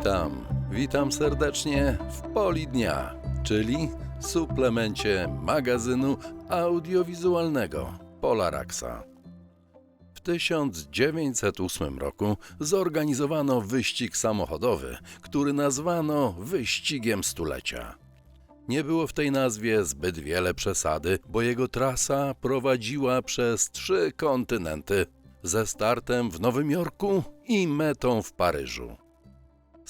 Witam, witam serdecznie w Poli Dnia, czyli suplemencie magazynu audiowizualnego Polaraxa. W 1908 roku zorganizowano wyścig samochodowy, który nazwano Wyścigiem Stulecia. Nie było w tej nazwie zbyt wiele przesady, bo jego trasa prowadziła przez trzy kontynenty, ze startem w Nowym Jorku i metą w Paryżu.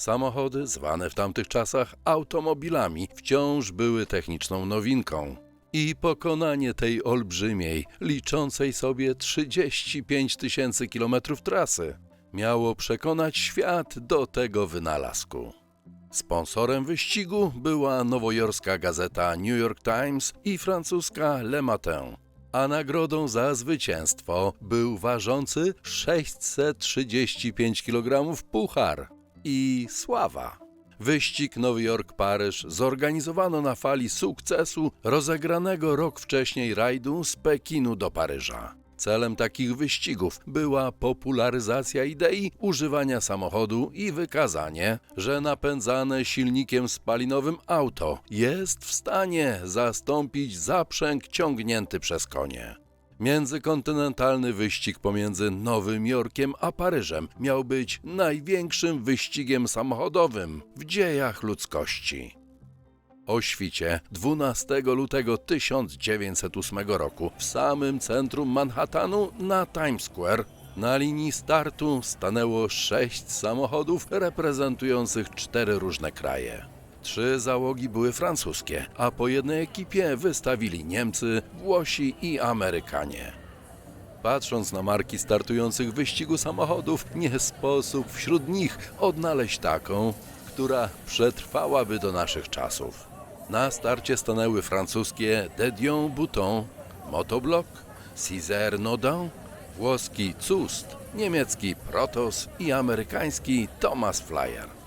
Samochody, zwane w tamtych czasach automobilami, wciąż były techniczną nowinką. I pokonanie tej olbrzymiej, liczącej sobie 35 tysięcy kilometrów trasy, miało przekonać świat do tego wynalazku. Sponsorem wyścigu była nowojorska gazeta New York Times i francuska Le Matin, a nagrodą za zwycięstwo był ważący 635 kg puchar i sława. Wyścig Nowy Jork-Paryż zorganizowano na fali sukcesu rozegranego rok wcześniej rajdu z Pekinu do Paryża. Celem takich wyścigów była popularyzacja idei używania samochodu i wykazanie, że napędzane silnikiem spalinowym auto jest w stanie zastąpić zaprzęg ciągnięty przez konie. Międzykontynentalny wyścig pomiędzy Nowym Jorkiem a Paryżem miał być największym wyścigiem samochodowym w dziejach ludzkości. O świcie 12 lutego 1908 roku w samym centrum Manhattanu na Times Square na linii startu stanęło sześć samochodów reprezentujących cztery różne kraje. Trzy załogi były francuskie, a po jednej ekipie wystawili Niemcy, Włosi i Amerykanie. Patrząc na marki startujących w wyścigu samochodów, nie sposób wśród nich odnaleźć taką, która przetrwałaby do naszych czasów. Na starcie stanęły francuskie Dedion Bouton, Motoblock, Cizer Nodin, włoski Cust, niemiecki Protos i amerykański Thomas Flyer.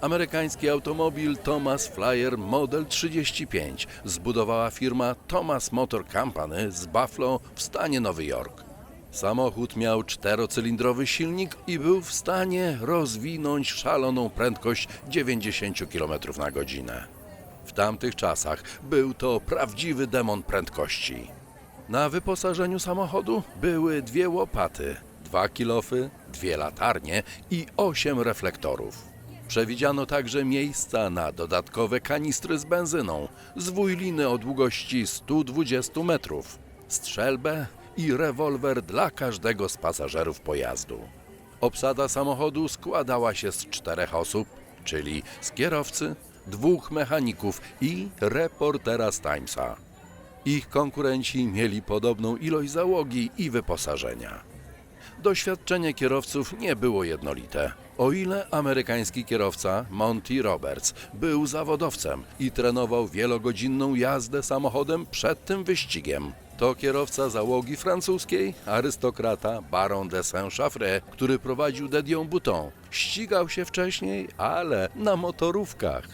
Amerykański automobil Thomas Flyer Model 35 zbudowała firma Thomas Motor Company z Buffalo w stanie Nowy Jork. Samochód miał czterocylindrowy silnik i był w stanie rozwinąć szaloną prędkość 90 km na godzinę. W tamtych czasach był to prawdziwy demon prędkości. Na wyposażeniu samochodu były dwie łopaty, dwa kilofy, dwie latarnie i osiem reflektorów. Przewidziano także miejsca na dodatkowe kanistry z benzyną, zwój liny o długości 120 metrów, strzelbę i rewolwer dla każdego z pasażerów pojazdu. Obsada samochodu składała się z czterech osób, czyli z kierowcy, dwóch mechaników i reportera z Timesa. Ich konkurenci mieli podobną ilość załogi i wyposażenia. Doświadczenie kierowców nie było jednolite. O ile amerykański kierowca Monty Roberts był zawodowcem i trenował wielogodzinną jazdę samochodem przed tym wyścigiem, to kierowca załogi francuskiej, arystokrata Baron de Saint-Chaffré, który prowadził Dedion Bouton, ścigał się wcześniej, ale na motorówkach.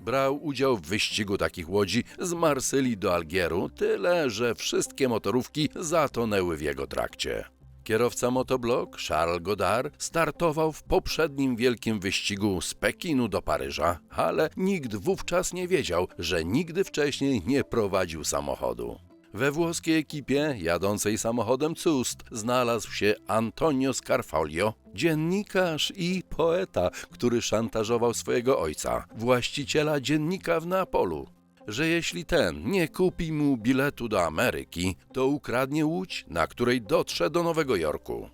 Brał udział w wyścigu takich łodzi z Marsylii do Algieru, tyle że wszystkie motorówki zatonęły w jego trakcie. Kierowca motoblock Charles Godard startował w poprzednim wielkim wyścigu z Pekinu do Paryża, ale nikt wówczas nie wiedział, że nigdy wcześniej nie prowadził samochodu. We włoskiej ekipie jadącej samochodem Cust znalazł się Antonio Scarfoglio, dziennikarz i poeta, który szantażował swojego ojca, właściciela dziennika w Neapolu, że jeśli ten nie kupi mu biletu do Ameryki, to ukradnie łódź, na której dotrze do Nowego Jorku.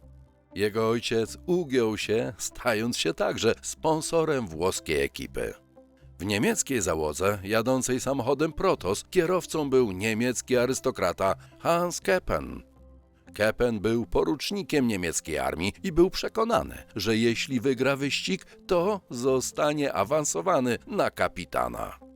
Jego ojciec ugiął się, stając się także sponsorem włoskiej ekipy. W niemieckiej załodze, jadącej samochodem Protos, kierowcą był niemiecki arystokrata Hans Keppen. Keppen był porucznikiem niemieckiej armii i był przekonany, że jeśli wygra wyścig, to zostanie awansowany na kapitana.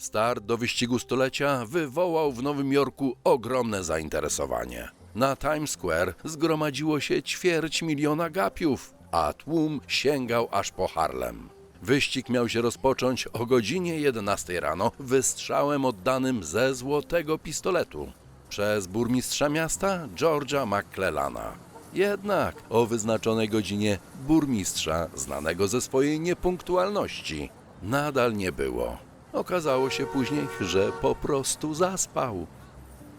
Start do wyścigu stulecia wywołał w Nowym Jorku ogromne zainteresowanie. Na Times Square zgromadziło się ćwierć miliona gapiów, a tłum sięgał aż po Harlem. Wyścig miał się rozpocząć o godzinie 11 rano wystrzałem oddanym ze złotego pistoletu przez burmistrza miasta George'a McClellana. Jednak o wyznaczonej godzinie burmistrza, znanego ze swojej niepunktualności, nadal nie było. Okazało się później, że po prostu zaspał.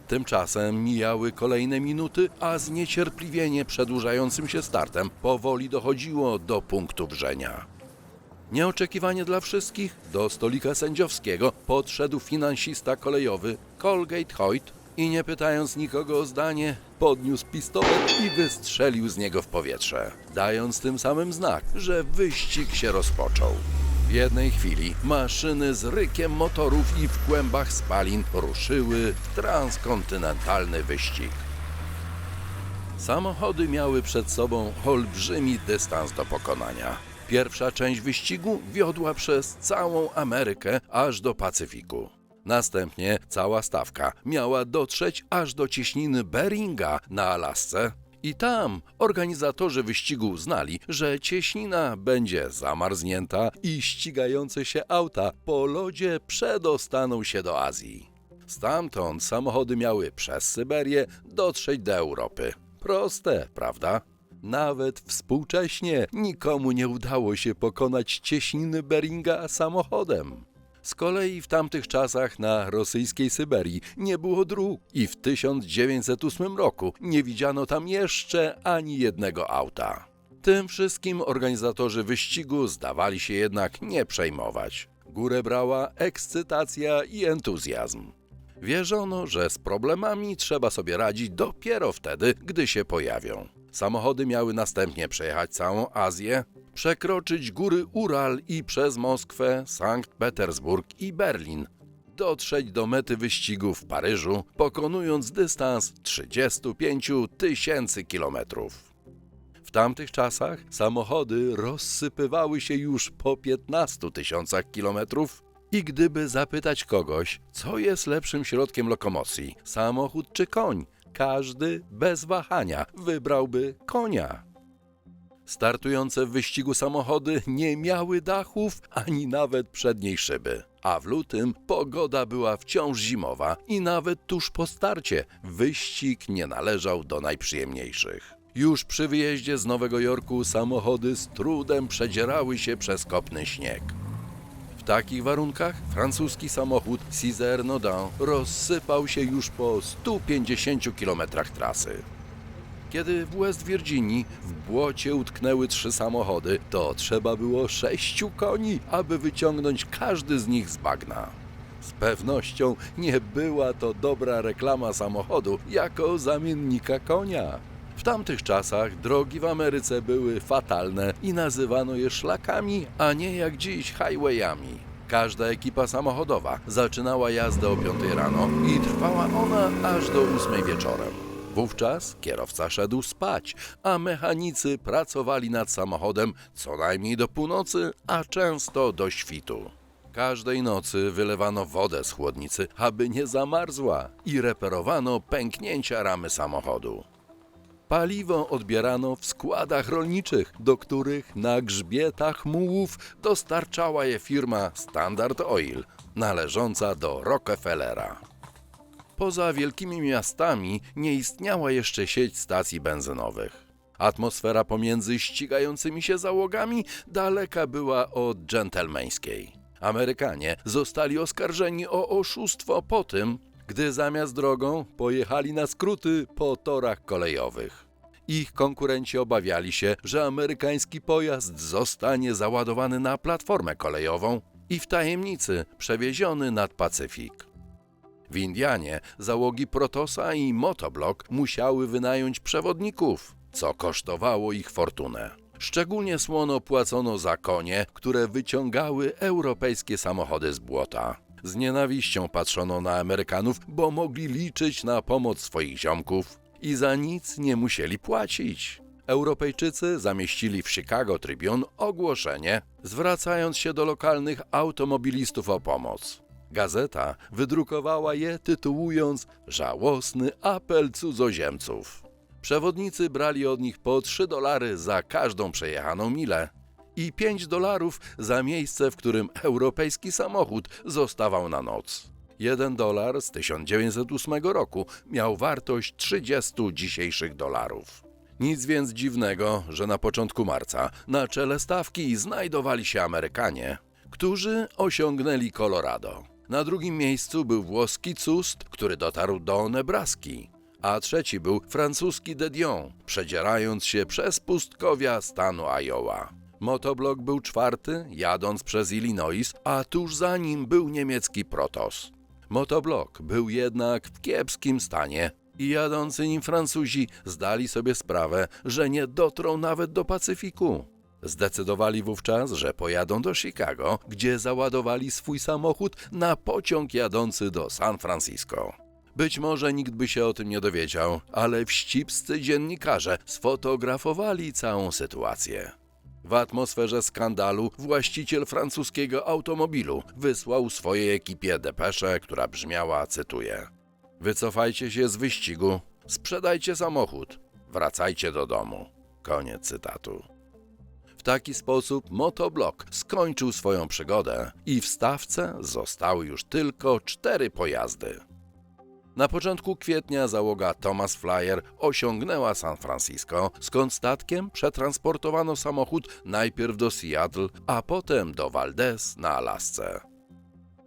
Tymczasem mijały kolejne minuty, a zniecierpliwienie przedłużającym się startem powoli dochodziło do punktu wrzenia. Nieoczekiwanie dla wszystkich do stolika sędziowskiego podszedł finansista kolejowy Colgate Hoyt i nie pytając nikogo o zdanie, podniósł pistolet i wystrzelił z niego w powietrze, dając tym samym znak, że wyścig się rozpoczął. W jednej chwili maszyny z rykiem motorów i w kłębach spalin ruszyły w transkontynentalny wyścig. Samochody miały przed sobą olbrzymi dystans do pokonania. Pierwsza część wyścigu wiodła przez całą Amerykę aż do Pacyfiku. Następnie cała stawka miała dotrzeć aż do cieśniny Beringa na Alasce. I tam organizatorzy wyścigu uznali, że cieśnina będzie zamarznięta i ścigające się auta po lodzie przedostaną się do Azji. Stamtąd samochody miały przez Syberię dotrzeć do Europy. Proste, prawda? Nawet współcześnie nikomu nie udało się pokonać cieśniny Beringa samochodem. Z kolei w tamtych czasach na rosyjskiej Syberii nie było dróg i w 1908 roku nie widziano tam jeszcze ani jednego auta. Tym wszystkim organizatorzy wyścigu zdawali się jednak nie przejmować. Górę brała ekscytacja i entuzjazm. Wierzono, że z problemami trzeba sobie radzić dopiero wtedy, gdy się pojawią. Samochody miały następnie przejechać całą Azję, przekroczyć góry Ural i przez Moskwę, Sankt Petersburg i Berlin, dotrzeć do mety wyścigu w Paryżu, pokonując dystans 35 tysięcy kilometrów. W tamtych czasach samochody rozsypywały się już po 15 tysiącach kilometrów i gdyby zapytać kogoś, co jest lepszym środkiem lokomocji, samochód czy koń, każdy bez wahania wybrałby konia. Startujące w wyścigu samochody nie miały dachów ani nawet przedniej szyby. A w lutym pogoda była wciąż zimowa i nawet tuż po starcie wyścig nie należał do najprzyjemniejszych. Już przy wyjeździe z Nowego Jorku samochody z trudem przedzierały się przez kopny śnieg. W takich warunkach francuski samochód Cizer Nodin rozsypał się już po 150 km trasy. Kiedy w West Virginii w błocie utknęły trzy samochody, to trzeba było sześciu koni, aby wyciągnąć każdy z nich z bagna. Z pewnością nie była to dobra reklama samochodu jako zamiennika konia. W tamtych czasach drogi w Ameryce były fatalne i nazywano je szlakami, a nie jak dziś highwayami. Każda ekipa samochodowa zaczynała jazdę o 5 rano i trwała ona aż do 8 wieczorem. Wówczas kierowca szedł spać, a mechanicy pracowali nad samochodem co najmniej do północy, a często do świtu. Każdej nocy wylewano wodę z chłodnicy, aby nie zamarzła i reperowano pęknięcia ramy samochodu. Paliwo odbierano w składach rolniczych, do których na grzbietach mułów dostarczała je firma Standard Oil, należąca do Rockefellera. Poza wielkimi miastami nie istniała jeszcze sieć stacji benzynowych. Atmosfera pomiędzy ścigającymi się załogami daleka była od dżentelmeńskiej. Amerykanie zostali oskarżeni o oszustwo po tym, gdy zamiast drogą pojechali na skróty po torach kolejowych. Ich konkurenci obawiali się, że amerykański pojazd zostanie załadowany na platformę kolejową i w tajemnicy przewieziony nad Pacyfik. W Indianie załogi Protosa i Motoblok musiały wynająć przewodników, co kosztowało ich fortunę. Szczególnie słono płacono za konie, które wyciągały europejskie samochody z błota. Z nienawiścią patrzono na Amerykanów, bo mogli liczyć na pomoc swoich ziomków i za nic nie musieli płacić. Europejczycy zamieścili w Chicago Tribune ogłoszenie, zwracając się do lokalnych automobilistów o pomoc. Gazeta wydrukowała je tytułując Żałosny apel cudzoziemców. Przewodnicy brali od nich po 3 dolary za każdą przejechaną milę i 5 dolarów za miejsce, w którym europejski samochód zostawał na noc. 1 dolar z 1908 roku miał wartość 30 dzisiejszych dolarów. Nic więc dziwnego, że na początku marca na czele stawki znajdowali się Amerykanie, którzy osiągnęli Colorado. Na drugim miejscu był włoski Cust, który dotarł do Nebraski, a trzeci był francuski De Dion, przedzierając się przez pustkowia stanu Iowa. Motoblok był czwarty, jadąc przez Illinois, a tuż za nim był niemiecki Protos. Motoblok był jednak w kiepskim stanie i jadący nim Francuzi zdali sobie sprawę, że nie dotrą nawet do Pacyfiku. Zdecydowali wówczas, że pojadą do Chicago, gdzie załadowali swój samochód na pociąg jadący do San Francisco. Być może nikt by się o tym nie dowiedział, ale wścibscy dziennikarze sfotografowali całą sytuację. W atmosferze skandalu właściciel francuskiego automobilu wysłał swojej ekipie depeszę, która brzmiała, cytuję: Wycofajcie się z wyścigu, sprzedajcie samochód, wracajcie do domu. Koniec cytatu. W taki sposób motoblok skończył swoją przygodę i w stawce zostały już tylko cztery pojazdy. Na początku kwietnia załoga Thomas Flyer osiągnęła San Francisco, skąd statkiem przetransportowano samochód najpierw do Seattle, a potem do Valdez na Alasce.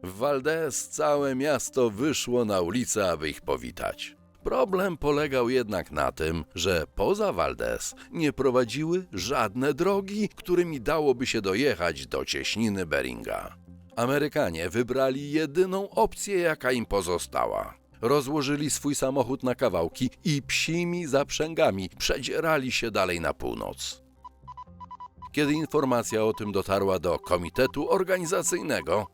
W Valdez całe miasto wyszło na ulicę, aby ich powitać. Problem polegał jednak na tym, że poza Valdez nie prowadziły żadne drogi, którymi dałoby się dojechać do cieśniny Beringa. Amerykanie wybrali jedyną opcję, jaka im pozostała. Rozłożyli swój samochód na kawałki i psimi zaprzęgami przedzierali się dalej na północ. Kiedy informacja o tym dotarła do komitetu organizacyjnego,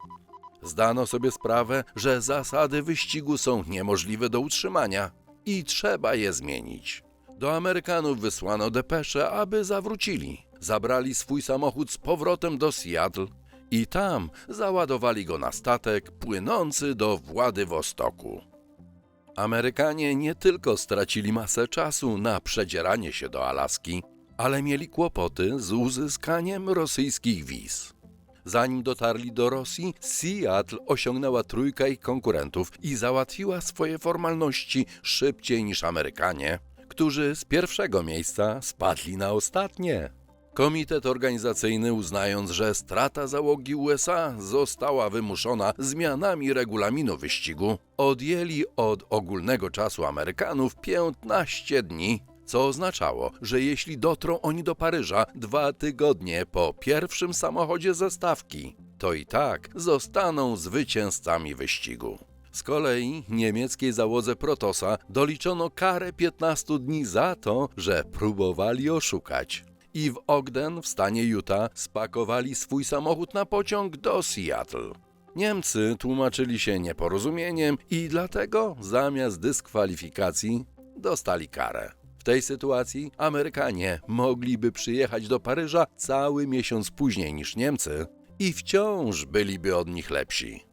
zdano sobie sprawę, że zasady wyścigu są niemożliwe do utrzymania i trzeba je zmienić. Do Amerykanów wysłano depesze, aby zawrócili. Zabrali swój samochód z powrotem do Seattle i tam załadowali go na statek płynący do Władywostoku. Amerykanie nie tylko stracili masę czasu na przedzieranie się do Alaski, ale mieli kłopoty z uzyskaniem rosyjskich wiz. Zanim dotarli do Rosji, Seattle osiągnęła trójkę ich konkurentów i załatwiła swoje formalności szybciej niż Amerykanie, którzy z pierwszego miejsca spadli na ostatnie. Komitet organizacyjny, uznając, że strata załogi USA została wymuszona zmianami regulaminu wyścigu, odjęli od ogólnego czasu Amerykanów 15 dni, co oznaczało, że jeśli dotrą oni do Paryża dwa tygodnie po pierwszym samochodzie ze stawki, to i tak zostaną zwycięzcami wyścigu. Z kolei niemieckiej załodze Protosa doliczono karę 15 dni za to, że próbowali oszukać i w Ogden w stanie Utah spakowali swój samochód na pociąg do Seattle. Niemcy tłumaczyli się nieporozumieniem i dlatego zamiast dyskwalifikacji dostali karę. W tej sytuacji Amerykanie mogliby przyjechać do Paryża cały miesiąc później niż Niemcy i wciąż byliby od nich lepsi.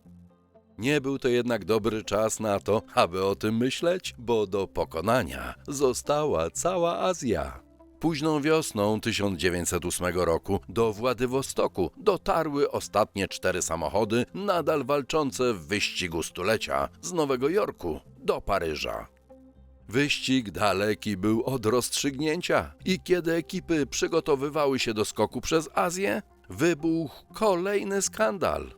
Nie był to jednak dobry czas na to, aby o tym myśleć, bo do pokonania została cała Azja. Późną wiosną 1908 roku do Władywostoku dotarły ostatnie cztery samochody nadal walczące w wyścigu stulecia z Nowego Jorku do Paryża. Wyścig daleki był od rozstrzygnięcia i kiedy ekipy przygotowywały się do skoku przez Azję, wybuchł kolejny skandal.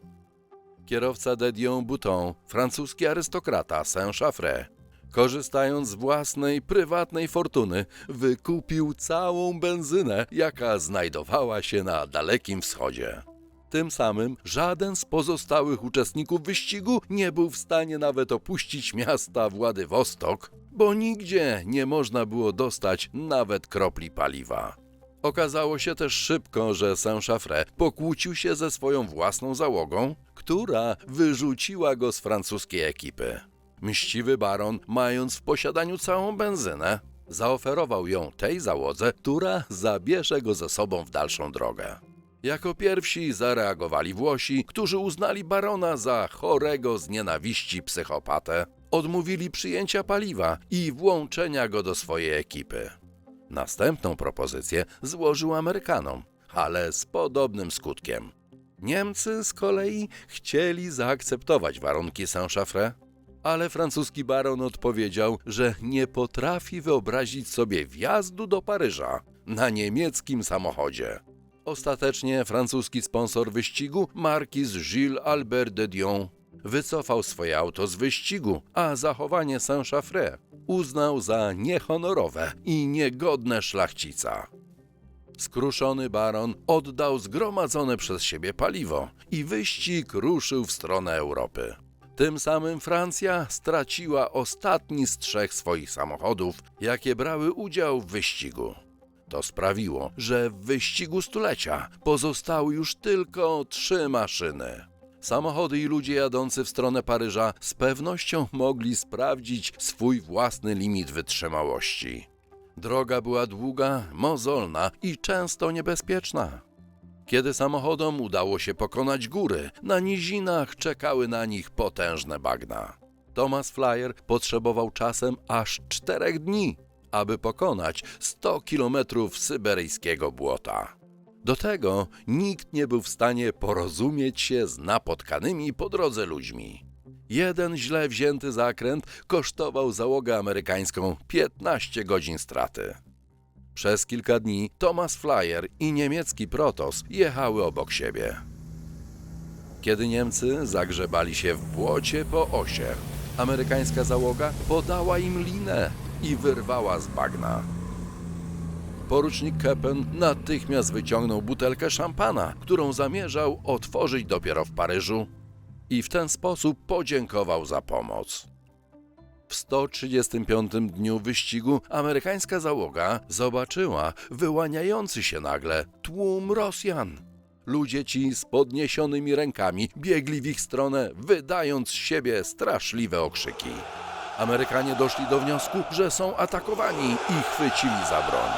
Kierowca de Dion Bouton, francuski arystokrata Saint-Chaffré, korzystając z własnej prywatnej fortuny, wykupił całą benzynę, jaka znajdowała się na Dalekim Wschodzie. Tym samym żaden z pozostałych uczestników wyścigu nie był w stanie nawet opuścić miasta Władywostok, bo nigdzie nie można było dostać nawet kropli paliwa. Okazało się też szybko, że Saint-Chaffré pokłócił się ze swoją własną załogą, która wyrzuciła go z francuskiej ekipy. Mściwy baron, mając w posiadaniu całą benzynę, zaoferował ją tej załodze, która zabierze go ze sobą w dalszą drogę. Jako pierwsi zareagowali Włosi, którzy uznali barona za chorego z nienawiści psychopatę, odmówili przyjęcia paliwa i włączenia go do swojej ekipy. Następną propozycję złożył Amerykanom, ale z podobnym skutkiem. Niemcy z kolei chcieli zaakceptować warunki Saint-Chaffré, Ale francuski baron odpowiedział, że nie potrafi wyobrazić sobie wjazdu do Paryża na niemieckim samochodzie. Ostatecznie francuski sponsor wyścigu, markiz Gilles Albert de Dion, wycofał swoje auto z wyścigu, a zachowanie Saint-Chaffré uznał za niehonorowe i niegodne szlachcica. Skruszony baron oddał zgromadzone przez siebie paliwo i wyścig ruszył w stronę Europy. Tym samym Francja straciła ostatni z trzech swoich samochodów, jakie brały udział w wyścigu. To sprawiło, że w wyścigu stulecia pozostały już tylko trzy maszyny. Samochody i ludzie jadący w stronę Paryża z pewnością mogli sprawdzić swój własny limit wytrzymałości. Droga była długa, mozolna i często niebezpieczna. Kiedy samochodom udało się pokonać góry, na nizinach czekały na nich potężne bagna. Thomas Flyer potrzebował czasem aż czterech dni, aby pokonać 100 kilometrów syberyjskiego błota. Do tego nikt nie był w stanie porozumieć się z napotkanymi po drodze ludźmi. Jeden źle wzięty zakręt kosztował załogę amerykańską 15 godzin straty. Przez kilka dni Thomas Flyer i niemiecki Protos jechały obok siebie. Kiedy Niemcy zagrzebali się w błocie po osie, amerykańska załoga podała im linę i wyrwała z bagna. Porucznik Keppen natychmiast wyciągnął butelkę szampana, którą zamierzał otworzyć dopiero w Paryżu i w ten sposób podziękował za pomoc. W 135 dniu wyścigu amerykańska załoga zobaczyła wyłaniający się nagle tłum Rosjan. Ludzie ci z podniesionymi rękami biegli w ich stronę, wydając z siebie straszliwe okrzyki. Amerykanie doszli do wniosku, że są atakowani i chwycili za broń.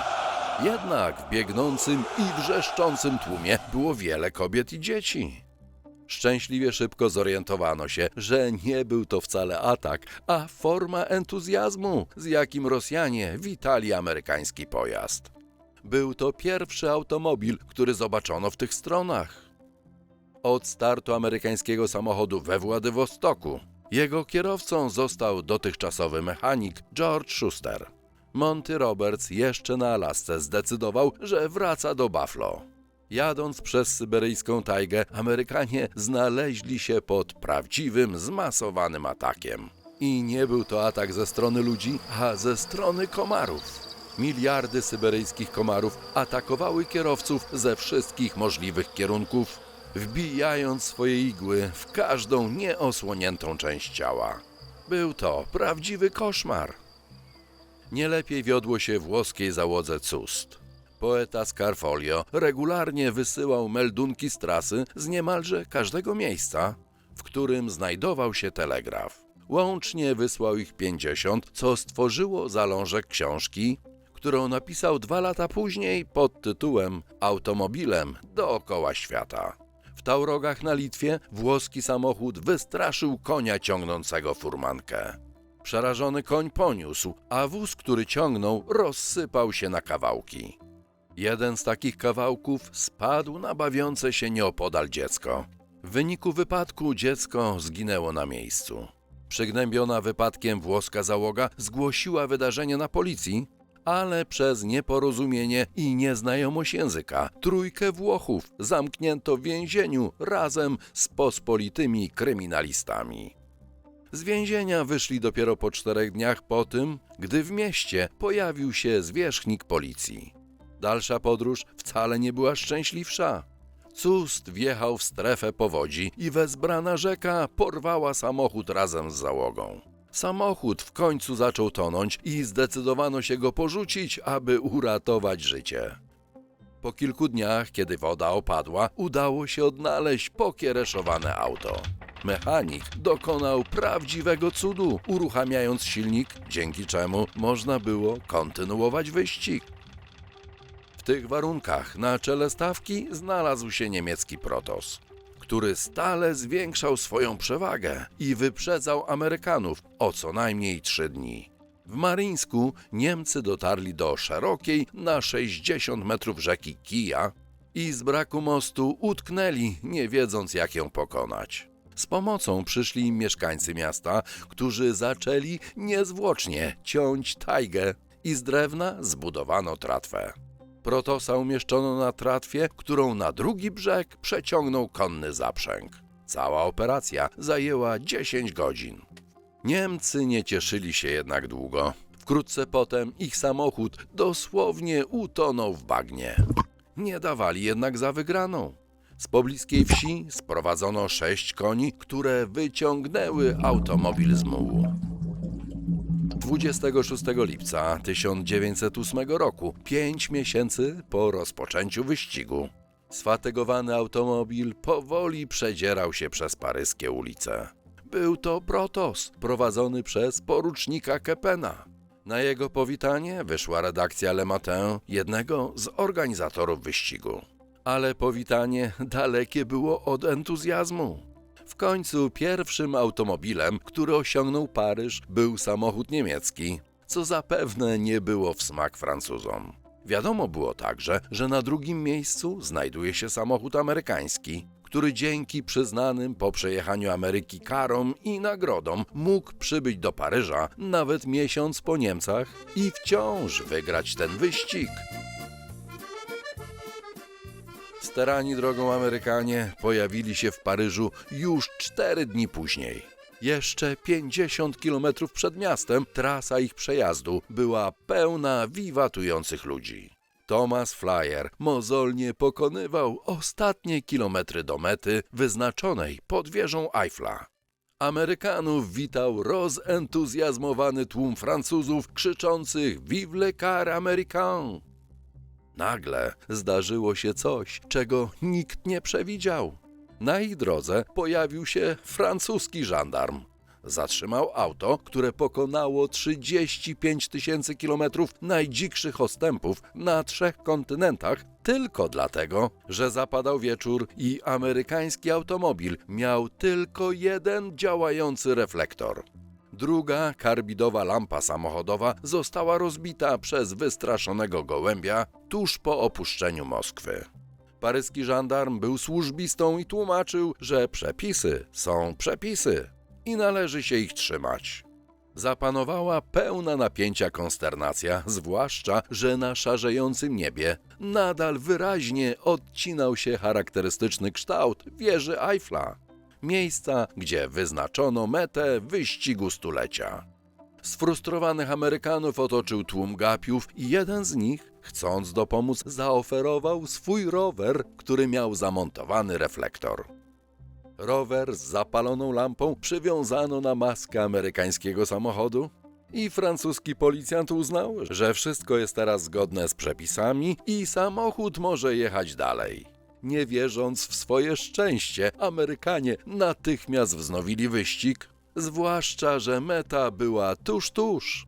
Jednak w biegnącym i wrzeszczącym tłumie było wiele kobiet i dzieci. Szczęśliwie szybko zorientowano się, że nie był to wcale atak, a forma entuzjazmu, z jakim Rosjanie witali amerykański pojazd. Był to pierwszy automobil, który zobaczono w tych stronach. Od startu amerykańskiego samochodu we Władywostoku jego kierowcą został dotychczasowy mechanik George Schuster. Monty Roberts jeszcze na Alasce zdecydował, że wraca do Buffalo. Jadąc przez syberyjską tajgę, Amerykanie znaleźli się pod prawdziwym, zmasowanym atakiem. I nie był to atak ze strony ludzi, a ze strony komarów. Miliardy syberyjskich komarów atakowały kierowców ze wszystkich możliwych kierunków, wbijając swoje igły w każdą nieosłoniętą część ciała. Był to prawdziwy koszmar. Nie lepiej wiodło się włoskiej załodze Cust. Poeta Scarfolio regularnie wysyłał meldunki z trasy z niemalże każdego miejsca, w którym znajdował się telegraf. Łącznie wysłał ich 50, co stworzyło zalążek książki, którą napisał dwa lata później pod tytułem Automobilem dookoła świata. W Taurogach na Litwie włoski samochód wystraszył konia ciągnącego furmankę. Przerażony koń poniósł, a wóz, który ciągnął, rozsypał się na kawałki. Jeden z takich kawałków spadł na bawiące się nieopodal dziecko. W wyniku wypadku dziecko zginęło na miejscu. Przygnębiona wypadkiem włoska załoga zgłosiła wydarzenie na policji, ale przez nieporozumienie i nieznajomość języka trójkę Włochów zamknięto w więzieniu razem z pospolitymi kryminalistami. Z więzienia wyszli dopiero po czterech dniach po tym, gdy w mieście pojawił się zwierzchnik policji. Dalsza podróż wcale nie była szczęśliwsza. Cust wjechał w strefę powodzi i wezbrana rzeka porwała samochód razem z załogą. Samochód w końcu zaczął tonąć i zdecydowano się go porzucić, aby uratować życie. Po kilku dniach, kiedy woda opadła, udało się odnaleźć pokiereszowane auto. Mechanik dokonał prawdziwego cudu, uruchamiając silnik, dzięki czemu można było kontynuować wyścig. W tych warunkach na czele stawki znalazł się niemiecki Protos, który stale zwiększał swoją przewagę i wyprzedzał Amerykanów o co najmniej trzy dni. W Marińsku Niemcy dotarli do szerokiej na 60 metrów rzeki Kija i z braku mostu utknęli, nie wiedząc jak ją pokonać. Z pomocą przyszli mieszkańcy miasta, którzy zaczęli niezwłocznie ciąć tajgę i z drewna zbudowano tratwę. Protosa umieszczono na tratwie, którą na drugi brzeg przeciągnął konny zaprzęg. Cała operacja zajęła 10 godzin. Niemcy nie cieszyli się jednak długo. Wkrótce potem ich samochód dosłownie utonął w bagnie. Nie dawali jednak za wygraną. Z pobliskiej wsi sprowadzono sześć koni, które wyciągnęły automobil z mułu. 26 lipca 1908 roku, pięć miesięcy po rozpoczęciu wyścigu, sfatygowany automobil powoli przedzierał się przez paryskie ulice. Był to Protos, prowadzony przez porucznika Kepena. Na jego powitanie wyszła redakcja Le Matin, jednego z organizatorów wyścigu. Ale powitanie dalekie było od entuzjazmu. W końcu pierwszym automobilem, który osiągnął Paryż, był samochód niemiecki, co zapewne nie było w smak Francuzom. Wiadomo było także, że na drugim miejscu znajduje się samochód amerykański, który dzięki przyznanym po przejechaniu Ameryki karom i nagrodom mógł przybyć do Paryża nawet miesiąc po Niemcach i wciąż wygrać ten wyścig. Sterani drogą Amerykanie pojawili się w Paryżu już cztery dni później. Jeszcze 50 kilometrów przed miastem trasa ich przejazdu była pełna wiwatujących ludzi. Thomas Flyer mozolnie pokonywał ostatnie kilometry do mety wyznaczonej pod wieżą Eiffla. Amerykanów witał rozentuzjazmowany tłum Francuzów krzyczących Vive le car américain! Nagle zdarzyło się coś, czego nikt nie przewidział. Na ich drodze pojawił się francuski żandarm. Zatrzymał auto, które pokonało 35 tysięcy kilometrów najdzikszych ostępów na trzech kontynentach, tylko dlatego, że zapadał wieczór i amerykański automobil miał tylko jeden działający reflektor. Druga karbidowa lampa samochodowa została rozbita przez wystraszonego gołębia tuż po opuszczeniu Moskwy. Paryski żandarm był służbistą i tłumaczył, że przepisy są przepisy i należy się ich trzymać. Zapanowała pełna napięcia konsternacja, zwłaszcza, że na szarzejącym niebie nadal wyraźnie odcinał się charakterystyczny kształt wieży Eiffla, miejsca, gdzie wyznaczono metę wyścigu stulecia. Sfrustrowanych Amerykanów otoczył tłum gapiów i jeden z nich, chcąc dopomóc, zaoferował swój rower, który miał zamontowany reflektor. Rower z zapaloną lampą przywiązano na maskę amerykańskiego samochodu i francuski policjant uznał, że wszystko jest teraz zgodne z przepisami i samochód może jechać dalej. Nie wierząc w swoje szczęście, Amerykanie natychmiast wznowili wyścig, zwłaszcza, że meta była tuż, tuż.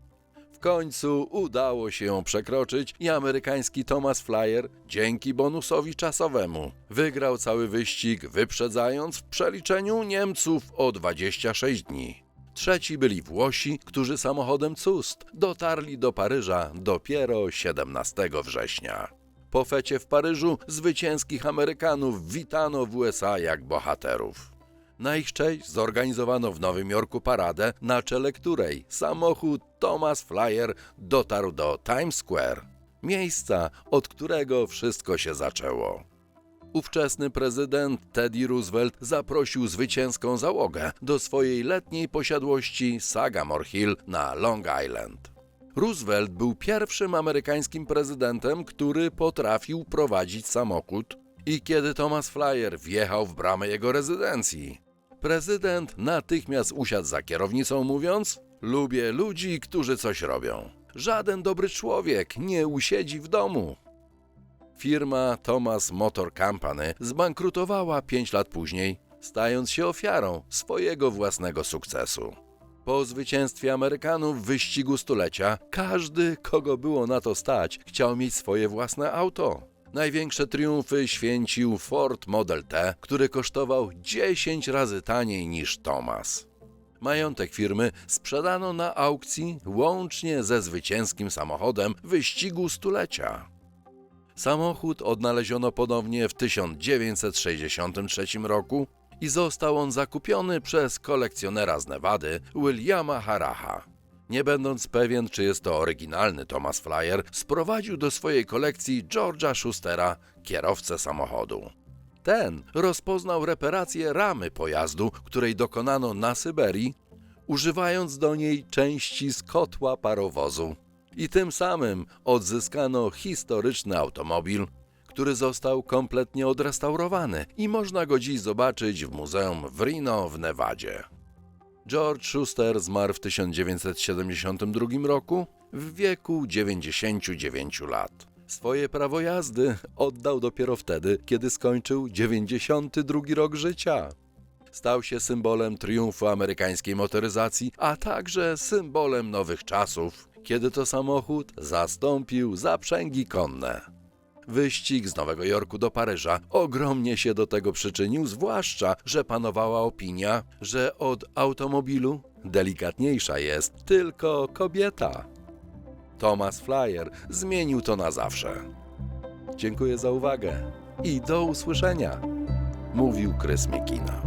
W końcu udało się ją przekroczyć i amerykański Thomas Flyer, dzięki bonusowi czasowemu, wygrał cały wyścig, wyprzedzając w przeliczeniu Niemców o 26 dni. Trzeci byli Włosi, którzy samochodem Cust dotarli do Paryża dopiero 17 września. Po fecie w Paryżu zwycięskich Amerykanów witano w USA jak bohaterów. Na ich cześć zorganizowano w Nowym Jorku paradę, na czele której samochód Thomas Flyer dotarł do Times Square, miejsca, od którego wszystko się zaczęło. Ówczesny prezydent Teddy Roosevelt zaprosił zwycięską załogę do swojej letniej posiadłości Sagamore Hill na Long Island. Roosevelt był pierwszym amerykańskim prezydentem, który potrafił prowadzić samochód i kiedy Thomas Flyer wjechał w bramę jego rezydencji, prezydent natychmiast usiadł za kierownicą mówiąc Lubię ludzi, którzy coś robią. Żaden dobry człowiek nie usiedzi w domu. Firma Thomas Motor Company zbankrutowała 5 lat później, stając się ofiarą swojego własnego sukcesu. Po zwycięstwie Amerykanów w wyścigu stulecia, każdy, kogo było na to stać, chciał mieć swoje własne auto. Największe triumfy święcił Ford Model T, który kosztował 10 razy taniej niż Thomas. Majątek firmy sprzedano na aukcji łącznie ze zwycięskim samochodem wyścigu stulecia. Samochód odnaleziono ponownie w 1963 roku i został on zakupiony przez kolekcjonera z Nevady, Williama Haraha. Nie będąc pewien, czy jest to oryginalny Thomas Flyer, sprowadził do swojej kolekcji George'a Schustera, kierowcę samochodu. Ten rozpoznał reparację ramy pojazdu, której dokonano na Syberii, używając do niej części z kotła parowozu. I tym samym odzyskano historyczny automobil, który został kompletnie odrestaurowany i można go dziś zobaczyć w muzeum w Reno w Nevadzie. George Schuster zmarł w 1972 roku w wieku 99 lat. Swoje prawo jazdy oddał dopiero wtedy, kiedy skończył 92 rok życia. Stał się symbolem triumfu amerykańskiej motoryzacji, a także symbolem nowych czasów, kiedy to samochód zastąpił zaprzęgi konne. Wyścig z Nowego Jorku do Paryża ogromnie się do tego przyczynił, zwłaszcza, że panowała opinia, że od automobilu delikatniejsza jest tylko kobieta. Thomas Flyer zmienił to na zawsze. Dziękuję za uwagę i do usłyszenia, mówił Krys Miekina.